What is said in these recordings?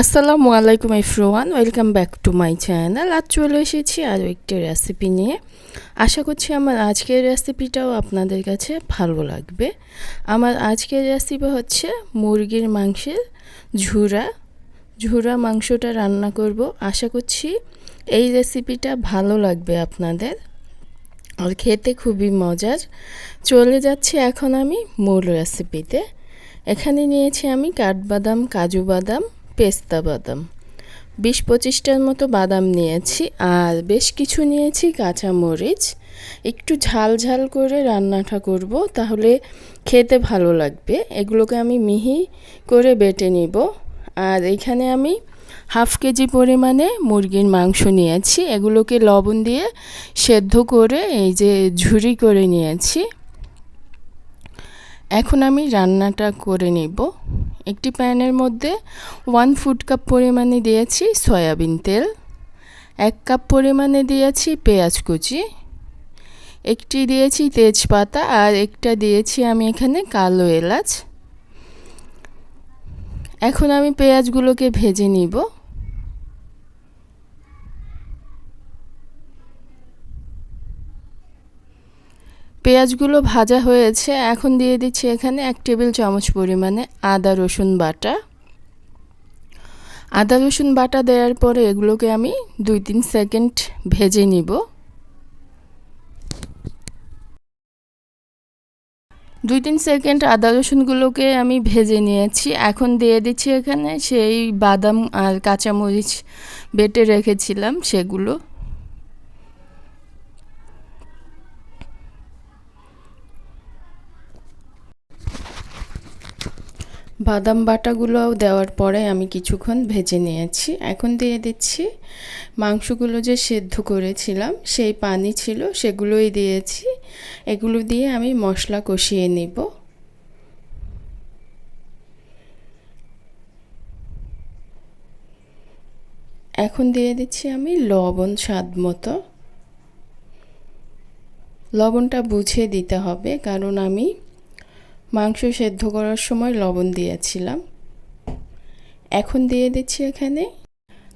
আসসালামু আলাইকুম everyone welcome back to my channel. আজ চলে এসেছি আরও একটি রেসিপি নিয়ে। আশা করছি আমার আজকের রেসিপিটাও আপনাদের কাছে ভালো লাগবে। আমার আজকের রেসিপি হচ্ছে মুরগির মাংসের ঝুরা। ঝুরা মাংসটা রান্না করব। আশা করছি এই রেসিপিটা ভালো লাগবে আপনাদের। আর খেতে খুবই মজার। চলে যাচ্ছি এখন আমি মূল রেসিপিতে এখানে নিয়েছি আমি কাঠবাদাম, কাজু বাদাম পেস্তা বাদাম। বিশ পঁচিশটার মতো বাদাম নিয়েছি আর বেশ কিছু নিয়েছি কাঁচা মরিচ একটু ঝাল ঝাল করে রান্নাটা করব তাহলে খেতে ভালো লাগবে। এগুলোকে আমি মিহি করে বেটে নিব। আর এখানে আমি হাফ কেজি পরিমাণে মুরগির মাংস নিয়েছি। এগুলোকে লবণ দিয়ে সেদ্ধ করে এই যে ঝুরি করে নিয়েছি। এখন আমি রান্নাটা করে নিব। একটি প্যানের মধ্যে ওয়ান ফুড কাপ পরিমাণে দিয়েছি সয়াবিন তেল, এক কাপ পরিমাণে দিয়েছি পেঁয়াজ কুচি, একটি দিয়েছি তেজপাতা আর একটা দিয়েছি আমি এখানে কালো এলাচ। এখন আমি পেঁয়াজগুলোকে ভেজে নিব। পেঁয়াজগুলো ভাজা হয়েছে, এখন দিয়ে দিচ্ছি এখানে এক টেবিল চামচ পরিমাণে আদা, রসুন বাটা। আদা, রসুন বাটা দেওয়ার পরে এগুলোকে আমি দুই তিন সেকেন্ড ভেজে নিব। দুই তিন সেকেন্ড আদা, রসুনগুলোকে আমি ভেজে নিয়েছি। এখন দিয়ে দিচ্ছি এখানে সেই বাদাম আর কাঁচামরিচ বেটে রেখেছিলাম সেগুলো। বাদাম বাটাগুলো দেওয়ার পরে আমি কিছুক্ষণ ভেজে নিয়েছি। এখন দিয়ে দিচ্ছি মাংসগুলো যে সেদ্ধ করেছিলাম, সেই পানি ছিল, সেগুলোই দিয়েছি। এগুলো দিয়ে আমি মশলা কষিয়ে নিব। এখন দিয়ে দিচ্ছি আমি লবণ স্বাদ মতো। লবণটা বুঝে দিতে হবে, কারণ আমি মাংস সেদ্ধ করার সময় লবণ দিয়েছিলাম। এখন দিয়ে দিচ্ছি এখানে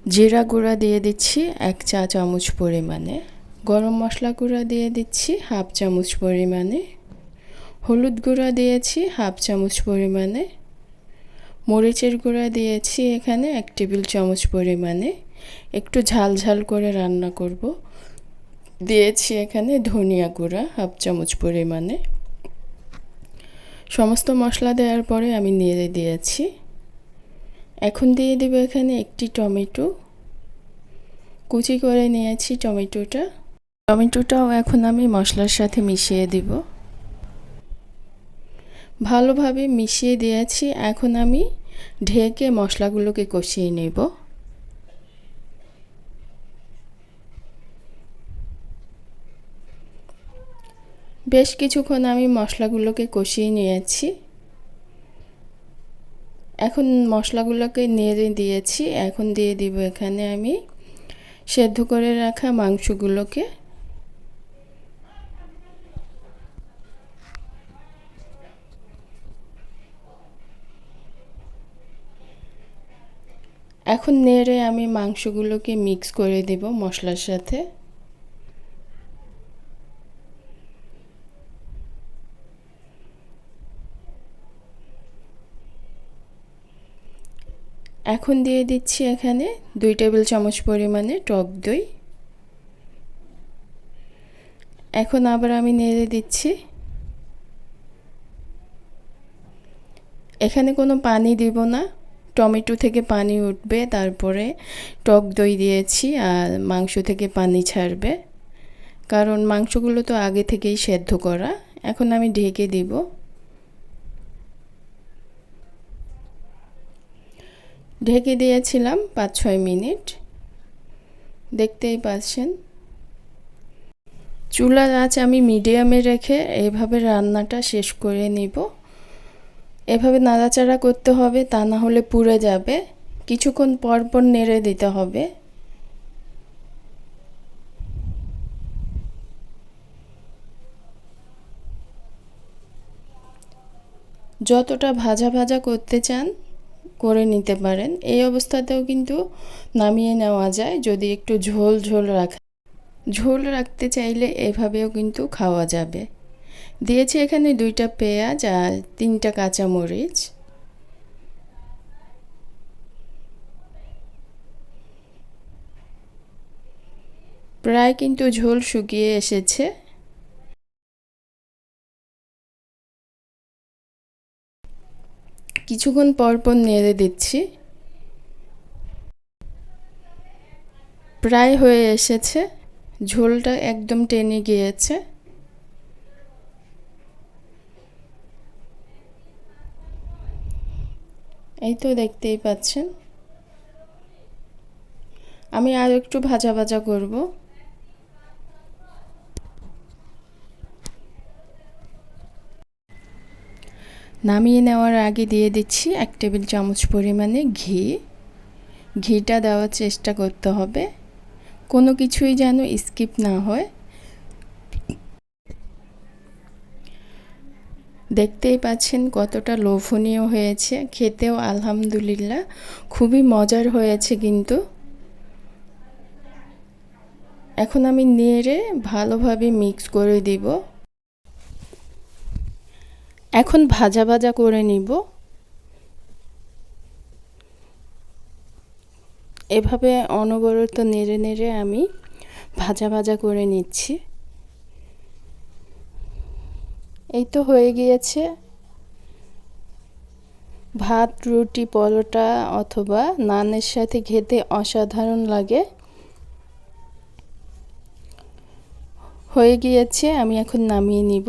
জিরা গুঁড়া দিয়ে দিচ্ছি এক চা চামচ পরিমাণে। গরম মশলা গুঁড়া দিয়ে দিচ্ছি হাফ চামচ পরিমাণে। হলুদ গুঁড়া দিয়েছি হাফ চামচ পরিমাণে। মরিচের গুঁড়া দিয়েছি এখানে এক টেবিল চামচ পরিমাণে। একটু ঝাল ঝাল করে রান্না করব। দিয়েছি এখানে ধনিয়া গুঁড়া হাফ চামচ পরিমাণে। সমস্ত মশলা দেওয়ার পরে আমি নেড়ে দিয়েছি। এখন দিয়ে দেবো এখানে একটি টমেটো। কুচি করে নিয়েছি টমেটোটা। টমেটোটাও এখন আমি মশলার সাথে মিশিয়ে দিব। ভালোভাবে মিশিয়ে দিয়েছি। এখন আমি ঢেকে মশলাগুলোকে কষিয়ে নেব। বেশ কিছুক্ষণ আমি মশলাগুলোকে কষিয়ে নিয়েছি। এখন মশলাগুলোকে নেড়ে দিয়েছি। এখন দিয়ে দিব এখানে আমি সেদ্ধ করে রাখা মাংসগুলোকে। এখন নেড়ে আমি মাংসগুলোকে মিক্স করে দেব মশলার সাথে। এখন দিয়ে দিচ্ছি এখানে দুই টেবিল চামচ পরিমাণে টক দই। এখন আবার আমি নেড়ে দিচ্ছি। এখানে কোনো পানি দিব না। টমেটো থেকে পানি উঠবে, তারপরে টক দই দিয়েছি আর মাংস থেকে পানি ছাড়বে। কারণ মাংসগুলো তো আগে থেকেই সেদ্ধ করা। এখন আমি ঢেকে দিব। ঢেকে দিয়েছিলাম পাঁচ ছয় মিনিট। দেখতেই পাচ্ছেন। চুলার আঁচ আমি মিডিয়ামে রেখে এভাবে রান্নাটা শেষ করে নিব। এভাবে নাড়াচাড়া করতে হবে, তা না হলে পুড়ে যাবে। কিছুক্ষণ পর পর নেড়ে দিতে হবে। যতটা ভাজা ভাজা করতে চান করে নিতে পারেন। এই অবস্থাতেও কিন্তু নামিয়ে নেওয়া যায়, যদি একটু ঝোল ঝোল রাখা ঝোল রাখতে চাইলে এভাবেও কিন্তু খাওয়া যাবে। দিয়েছি এখানে দুইটা পেঁয়াজ আর তিনটা কাঁচামরিচ। প্রায় কিন্তু ঝোল শুকিয়ে এসেছে। কিছুক্ষণ পর পর নেড়ে দিচ্ছি। প্রায় হয়ে এসেছে। ঝোলটা একদম টেনে গিয়েছে। এই তো দেখতেই পাচ্ছেন। আমি আর একটু ভাজা ভাজা করব। নামিয়ে নেওয়ার আগে দিয়ে দিচ্ছি এক টেবিল চামচ পরিমাণে ঘি। ঘিটা দেওয়ার চেষ্টা করতে হবে। কোনো কিছুই যেন স্কিপ না হয়। দেখতেই পাচ্ছেন কতটা লোভনীয় হয়েছে। খেতেও আলহামদুলিল্লাহ খুবই মজার হয়েছে কিন্তু। এখন আমি নেড়ে ভালোভাবে মিক্স করে দিব। এখন ভাজা ভাজা করে নিব। এভাবে অনবরত নেড়ে নেড়ে আমি ভাজা ভাজা করে নিচ্ছি। এই তো হয়ে গিয়েছে। ভাত, রুটি, পরোটা অথবা নানের সাথে খেতে অসাধারণ লাগে। হয়ে গিয়েছে, আমি এখন নামিয়ে নিব।